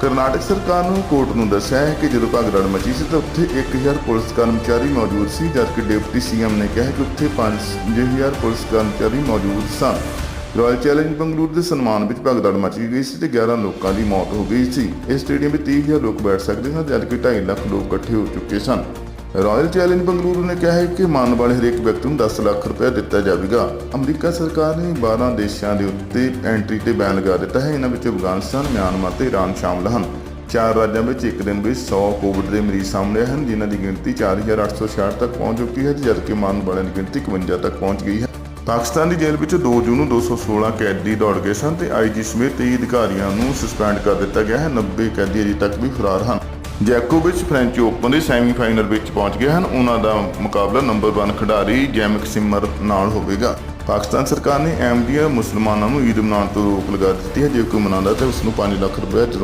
ਕਰਨਾਟਕ ਸਰਕਾਰ ਨੂੰ ਕੋਰਟ ਨੂੰ ਦੱਸਿਆ ਹੈ ਕਿ ਜਦੋਂ ਭਗਦੜ ਮਚੀ ਸੀ ਤਾਂ ਉੱਥੇ 1000 ਪੁਲਿਸ ਕਰਮਚਾਰੀ ਮੌਜੂਦ ਸੀ, ਜਦਕਿ ਡਿਪਟੀ ਸੀਐਮ ਨੇ ਕਿਹਾ ਕਿ ਉੱਥੇ 5000 ਪੁਲਿਸ ਕਰਮਚਾਰੀ ਮੌਜੂਦ ਸਨ। ਰਾਇਲ ਚੈਲੰਜ ਬੰਗਲੂਰ ਦੇ ਸਨਮਾਨ ਵਿੱਚ ਭਗਦੜ ਮਚ ਗਈ ਸੀ ਤੇ 11 ਲੋਕਾਂ ਦੀ ਮੌਤ ਹੋ ਗਈ ਸੀ। ਇਸ ਸਟੇਡੀਅਮ ਵਿੱਚ 30000 ਲੋਕ ਬੈਠ ਸਕਦੇ ਸਨ, ਜਦਕਿ 2.5 ਲੱਖ ਲੋਕ ਇਕੱਠੇ ਹੋ ਚੁੱਕੇ ਸਨ। ਰਾਇਲ ਚੈਲੰਜ ਬੰਗਲੁਰੂ ਨੇ ਕਿਹਾ ਹੈ ਕਿ ਮੰਨ ਵਾਲੇ ਹਰੇਕ ਵਿਅਕਤੀ ਨੂੰ 10 ਲੱਖ ਰੁਪਏ ਦਿੱਤਾ ਜਾਵੇਗਾ। ਅਮਰੀਕਾ ਸਰਕਾਰ ਨੇ 12 ਦੇਸ਼ਾਂ ਦੇ ਉੱਤੇ ਐਂਟਰੀ ਤੇ ਬੈਨ ਲਗਾ ਦਿੱਤਾ ਹੈ। ਇਹਨਾਂ ਵਿੱਚ ਅਫਗਾਨਿਸਤਾਨ, ਮਿਆਂਮਾਰ ਤੇ ਈਰਾਨ ਸ਼ਾਮਲ ਹਨ। ਚਾਰ ਰਾਜਾਂ ਵਿੱਚ ਇੱਕ ਦਿਨ ਵਿੱਚ 100 ਕੋਵਿਡ ਦੇ ਮਰੀਜ਼ ਸਾਹਮਣੇ ਆਏ ਹਨ, ਜਿਨ੍ਹਾਂ ਦੀ ਗਿਣਤੀ 4866 ਤੱਕ ਪਹੁੰਚ ਚੁੱਕੀ ਹੈ, ਜਦਕਿ ਮਰਨ ਵਾਲਿਆਂ ਦੀ ਗਿਣਤੀ 51 ਤੱਕ ਪਹੁੰਚ ਗਈ ਹੈ। ਪਾਕਿਸਤਾਨ ਦੀ ਜੇਲ੍ਹ ਵਿੱਚ 2 ਜੂਨ ਨੂੰ 216 ਕੈਦੀ ਦੌੜ ਗਏ ਸਨ ਤੇ ਆਈਜੀ ਸਮੇਤ 23 ਅਧਿਕਾਰੀਆਂ ਨੂੰ ਸਸਪੈਂਡ ਕਰ ਦਿੱਤਾ ਗਿਆ ਹੈ। 90 ਕੈਦੀ ਅਜੇ ਤੱਕ ਵੀ ਫਰਾਰ ਹਨ। ਜੈਕੋਵਿਚ ਫ੍ਰੈਂਚ ਓਪਨ ਦੇ ਸੈਮੀਫਾਈਨਲ ਵਿੱਚ ਪਹੁੰਚ ਗਏ ਹਨ। ਉਹਨਾਂ ਦਾ ਮੁਕਾਬਲਾ ਨੰਬਰ 1 ਖਿਡਾਰੀ ਜੈਮਿਕ ਸਿਮਰ ਨਾਲ ਹੋਵੇਗਾ। ਪਾਕਿਸਤਾਨ ਸਰਕਾਰ ਨੇ ਅਹਿਮਦੀਆ ਮੁਸਲਮਾਨਾਂ ਨੂੰ ਈਦ ਮਨਾਉਣ ਤੋਂ ਰੋਕ ਲਗਾ ਦਿੱਤੀ ਹੈ। ਜੇ ਕੋਈ ਮਨਾਉਂਦਾ ਤਾਂ ਉਸ ਨੂੰ 5 ਲੱਖ ਰੁਪਏ